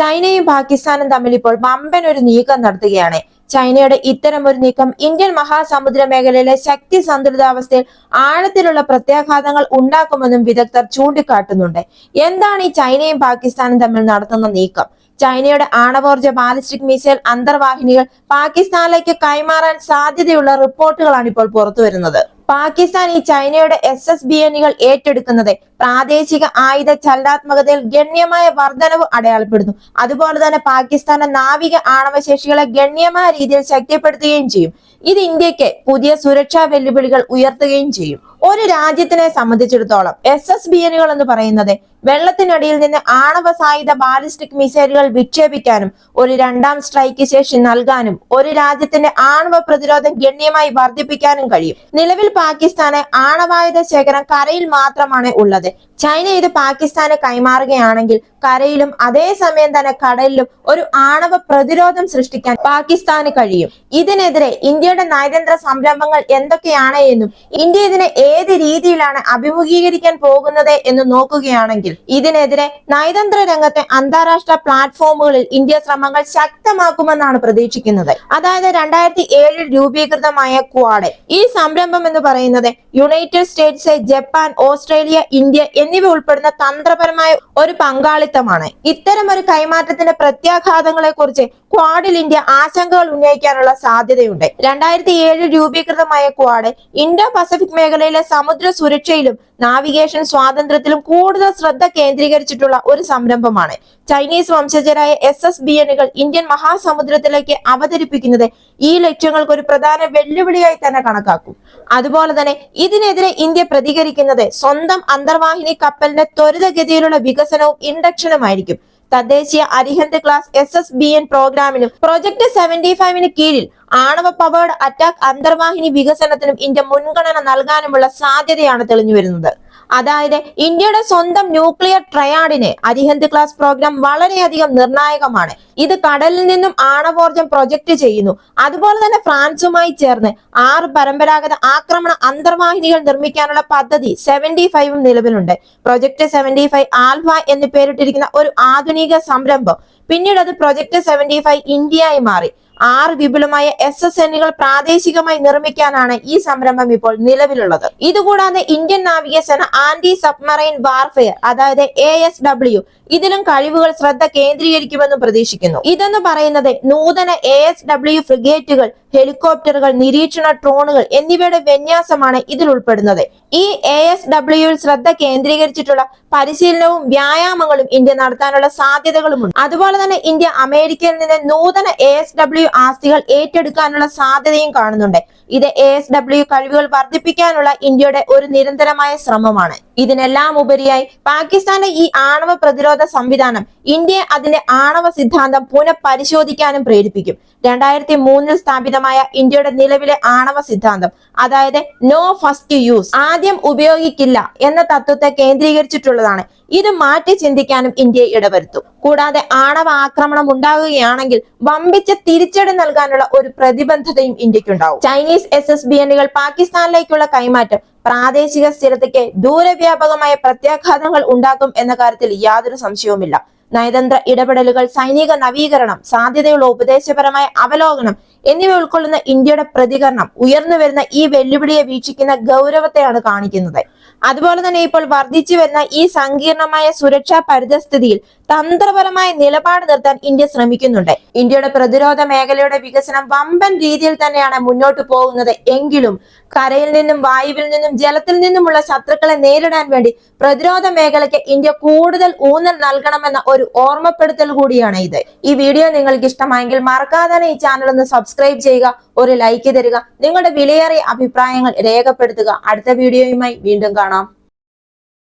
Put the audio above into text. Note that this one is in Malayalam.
ചൈനയും പാകിസ്ഥാനും തമ്മിൽ ഇപ്പോൾ വമ്പൻ ഒരു നീക്കം നടത്തുകയാണ്. ചൈനയുടെ ഇത്തരം ഒരു നീക്കം ഇന്ത്യൻ മഹാസമുദ്ര മേഖലയിലെ ശക്തി സന്തുലിതാവസ്ഥയിൽ ആഴത്തിലുള്ള പ്രത്യാഘാതങ്ങൾ ഉണ്ടാക്കുമെന്നും വിദഗ്ധർ ചൂണ്ടിക്കാട്ടുന്നുണ്ട്. എന്താണ് ഈ ചൈനയും പാകിസ്ഥാനും തമ്മിൽ നടത്തുന്ന നീക്കം? ചൈനയുടെ ആണവോർജ ബാലിസ്റ്റിക് മിസൈൽ അന്തർവാഹിനികൾ പാകിസ്ഥാനിലേക്ക് കൈമാറാൻ സാധ്യതയുള്ള റിപ്പോർട്ടുകളാണ് ഇപ്പോൾ പുറത്തു വരുന്നത് പാകിസ്ഥാൻ ഈ ചൈനയുടെ എസ് എസ് ബി എനുകൾ ഏറ്റെടുക്കുന്നത് പ്രാദേശിക ആയുധ ചലനാത്മകതയിൽ ഗണ്യമായ വർധനവ് അടയാളപ്പെടുന്നു. അതുപോലെ തന്നെ പാകിസ്ഥാന്റെ നാവിക ആണവശേഷികളെ ഗണ്യമായ രീതിയിൽ ശക്തിപ്പെടുത്തുകയും ചെയ്യും. ഇത് ഇന്ത്യയ്ക്ക് പുതിയ സുരക്ഷാ വെല്ലുവിളികൾ ഉയർത്തുകയും ചെയ്യും. ഒരു രാജ്യത്തിനെ സംബന്ധിച്ചിടത്തോളം എസ് എസ് ബി എനുകൾ എന്ന് പറയുന്നത് വെള്ളത്തിനടിയിൽ നിന്ന് ആണവ സായുധ ബാലിസ്റ്റിക് മിസൈലുകൾ വിക്ഷേപിക്കാനും ഒരു രണ്ടാം സ്ട്രൈക്ക് ശേഷി നൽകാനും ഒരു രാജ്യത്തിന്റെ ആണവ പ്രതിരോധം ഗണ്യമായി വർദ്ധിപ്പിക്കാനും കഴിയും. നിലവിൽ പാകിസ്ഥാന് ആണവായുധ ശേഖരം കരയിൽ മാത്രമാണ് ഉള്ളത്. ചൈന ഇത് പാകിസ്ഥാന് കൈമാറുകയാണെങ്കിൽ കരയിലും അതേസമയം തന്നെ കടലിലും ഒരു ആണവ പ്രതിരോധം സൃഷ്ടിക്കാൻ പാകിസ്ഥാന് കഴിയും. ഇതിനെതിരെ ഇന്ത്യയുടെ നയതന്ത്ര സംരംഭങ്ങൾ എന്തൊക്കെയാണ് എന്നും ഇന്ത്യ ഇതിനെ ഏത് രീതിയിലാണ് അഭിമുഖീകരിക്കാൻ പോകുന്നത് എന്ന് നോക്കുകയാണെങ്കിൽ ഇതിനെതിരെ നയതന്ത്ര രംഗത്തെ അന്താരാഷ്ട്ര പ്ലാറ്റ്ഫോമുകളിൽ ഇന്ത്യ ശ്രമങ്ങൾ ശക്തമാക്കുമെന്നാണ് പ്രതീക്ഷിക്കുന്നത്. അതായത് രണ്ടായിരത്തി ഏഴിൽ രൂപീകൃതമായ ക്വാഡ്. ഈ സംരംഭം എന്ന് പറയുന്നത് United States Japan Australia India എന്നിവ ഉൾപ്പെടുന്ന തന്ത്രപരമായ ഒരു പങ്കാളിത്തമാണ്. ഇത്തരം ഒരു കൈമാറ്റത്തിന്റെ പ്രത്യാഘാതങ്ങളെ കുറിച്ച് ക്വാഡിൽ ഇന്ത്യ ആശങ്കകൾ ഉന്നയിക്കാനുള്ള സാധ്യതയുണ്ട്. രണ്ടായിരത്തി ഏഴിൽ രൂപീകൃതമായ ക്വാഡ് ഇൻഡോ പസഫിക് മേഖലയിലെ സമുദ്ര സുരക്ഷയിലും നാവിഗേഷൻ സ്വാതന്ത്ര്യത്തിലും കൂടുതൽ ശ്രദ്ധ കേന്ദ്രീകരിച്ചിട്ടുള്ള ഒരു സംരംഭമാണ്. ചൈനീസ് വംശജരായ എസ് എസ് ബി എനുകൾ ഇന്ത്യൻ മഹാസമുദ്രത്തിലേക്ക് അവതരിപ്പിക്കുന്നത് ഈ ലക്ഷ്യങ്ങൾക്ക് ഒരു പ്രധാന വെല്ലുവിളിയായി തന്നെ കണക്കാക്കും. അതുപോലെ തന്നെ ഇതിനെതിരെ ഇന്ത്യ പ്രതികരിക്കുന്നത് സ്വന്തം അന്തർവാഹിനി കപ്പലിന്റെ ത്വരിതഗതിയിലുള്ള വികസനവും ഇൻഡക്ഷനുമായിരിക്കും. തദ്ദേശീയ Arihant class S S B N പ്രോഗ്രാമിനും project seventy ഫൈവിന് കീഴിൽ ആണവ പവേർഡ് അറ്റാക്ക് അന്തർവാഹിനി വികസനത്തിനും ഇന്ത്യ മുൻഗണന നൽകാനുമുള്ള സാധ്യതയാണ് തെളിഞ്ഞു വരുന്നത്. അതായത് ഇന്ത്യയുടെ സ്വന്തം ന്യൂക്ലിയർ ട്രയാഡിന് അരിഹന്ത് ക്ലാസ് പ്രോഗ്രാം വളരെയധികം നിർണായകമാണ്. ഇത് കടലിൽ നിന്നും ആണവോർജം പ്രൊജക്ട് ചെയ്യുന്നു. അതുപോലെ തന്നെ ഫ്രാൻസുമായി ചേർന്ന് ആറ് പരമ്പരാഗത ആക്രമണ അന്തർവാഹിനികൾ നിർമ്മിക്കാനുള്ള പദ്ധതി സെവന്റി ഫൈവും നിലവിലുണ്ട്. പ്രൊജക്ട് സെവന്റി ഫൈവ് ആൽഫ എന്ന് പേരിട്ടിരിക്കുന്ന ഒരു ആധുനിക സംരംഭം. പിന്നീട് അത് പ്രൊജക്ട് സെവന്റി ഫൈവ് ഇന്ത്യയായി മാറി. ആറ് വിപുലമായ എസ് എസ് എന്നുകൾ പ്രാദേശികമായി നിർമ്മിക്കാനാണ് ഈ സംരംഭം ഇപ്പോൾ നിലവിലുള്ളത്. ഇതുകൂടാതെ ഇന്ത്യൻ നാവികസേന ആന്റി സബ്മറൈൻ വാർഫെയർ അതായത് എ എസ് ഡബ്ല്യു ഇതിലും കഴിവുകൾ ശ്രദ്ധ കേന്ദ്രീകരിക്കുമെന്ന് പ്രതീക്ഷിക്കുന്നു. ഇതെന്ന് പറയുന്നത് നൂതന എ എസ് ഡബ്ല്യു ഫ്രിഗേറ്റുകൾ ഹെലികോപ്റ്ററുകൾ നിരീക്ഷണ ഡ്രോണുകൾ എന്നിവയുടെ വിന്യാസമാണ് ഇതിൽ ഉൾപ്പെടുന്നത്. ഈ എ എസ് ഡബ്ല്യുവിൽ ശ്രദ്ധ കേന്ദ്രീകരിച്ചിട്ടുള്ള പരിശീലനവും വ്യായാമങ്ങളും ഇന്ത്യ നടത്താനുള്ള സാധ്യതകളുമുണ്ട്. അതുപോലെ തന്നെ ഇന്ത്യ അമേരിക്കയിൽ നിന്ന് നൂതന എ എസ് ഡബ്ല്യു ആസ്തികൾ ഏറ്റെടുക്കാനുള്ള സാധ്യതയും കാണുന്നുണ്ട്. ഇത് എ എസ് ഡബ്ല്യു കഴിവുകൾ വർദ്ധിപ്പിക്കാനുള്ള ഇന്ത്യയുടെ ഒരു നിരന്തരമായ ശ്രമമാണ്. ഇതിനെല്ലാം ഉപരിയായി പാകിസ്ഥാന്റെ ഈ ആണവ പ്രതിരോധ സംവിധാനം ഇന്ത്യ അതിന്റെ ആണവ സിദ്ധാന്തം പുനഃപരിശോധിക്കാനും പ്രേരിപ്പിക്കും. രണ്ടായിരത്തി മൂന്നിൽ സ്ഥാപിതമായ ഇന്ത്യയുടെ നിലവിലെ ആണവ സിദ്ധാന്തം അതായത് നോ ഫസ്റ്റ് യൂസ് ആദ്യം ഉപയോഗിക്കില്ല എന്ന തത്വത്തെ കേന്ദ്രീകരിച്ചിട്ടുള്ളതാണ്. ഇത് മാറ്റി ചിന്തിക്കാനും ഇന്ത്യയെ ഇടവരുത്തും. കൂടാതെ ആണവ ആക്രമണം ഉണ്ടാകുകയാണെങ്കിൽ വമ്പിച്ച തിരിച്ചടി നൽകാനുള്ള ഒരു പ്രതിബദ്ധതയും ഇന്ത്യക്കുണ്ടാവും. ചൈനീസ് എസ് എസ് ബി എന്നുകൾ പാകിസ്ഥാനിലേക്കുള്ള കൈമാറ്റം പ്രാദേശിക സ്ഥിരതയ്ക്ക് ദൂരവ്യാപകമായ പ്രത്യാഘാതങ്ങൾ ഉണ്ടാക്കും എന്ന കാര്യത്തിൽ യാതൊരു സംശയവുമില്ല. നയതന്ത്ര ഇടപെടലുകൾ സൈനിക നവീകരണം സാധ്യതയുള്ള ഉപദേശപരമായ അവലോകനം എന്നിവ ഉൾക്കൊള്ളുന്ന ഇന്ത്യയുടെ പ്രതികരണം ഉയർന്നു വരുന്ന ഈ വെല്ലുവിളിയെ വീക്ഷിക്കുന്ന ഗൗരവത്തെയാണ് കാണിക്കുന്നത്. അതുപോലെ തന്നെ ഇപ്പോൾ വർദ്ധിച്ചു വരുന്ന ഈ സങ്കീർണമായ സുരക്ഷാ പരിതസ്ഥിതിയിൽ തന്ത്രപരമായ നിലപാട് നിർത്താൻ ഇന്ത്യ ശ്രമിക്കുന്നുണ്ട്. ഇന്ത്യയുടെ പ്രതിരോധ മേഖലയുടെ വികസനം വമ്പൻ രീതിയിൽ തന്നെയാണ് മുന്നോട്ട് പോകുന്നത് എങ്കിലും കരയിൽ നിന്നും വായുവിൽ നിന്നും ജലത്തിൽ നിന്നുമുള്ള ശത്രുക്കളെ നേരിടാൻ വേണ്ടി പ്രതിരോധ മേഖലയ്ക്ക് ഇന്ത്യ കൂടുതൽ ഊന്നൽ നൽകണമെന്ന ഒരു ഓർമ്മപ്പെടുത്തൽ കൂടിയാണ് ഇത്. ഈ വീഡിയോ നിങ്ങൾക്ക് ഇഷ്ടമായെങ്കിൽ മറക്കാതെ ഈ ചാനൽ ഒന്ന് സബ്സ്ക്രൈബ് ചെയ്യുക ഒരു ലൈക്ക് തരിക നിങ്ങളുടെ വിലയേറിയ അഭിപ്രായങ്ങൾ രേഖപ്പെടുത്തുക. അടുത്ത വീഡിയോയുമായി വീണ്ടും കാണാം.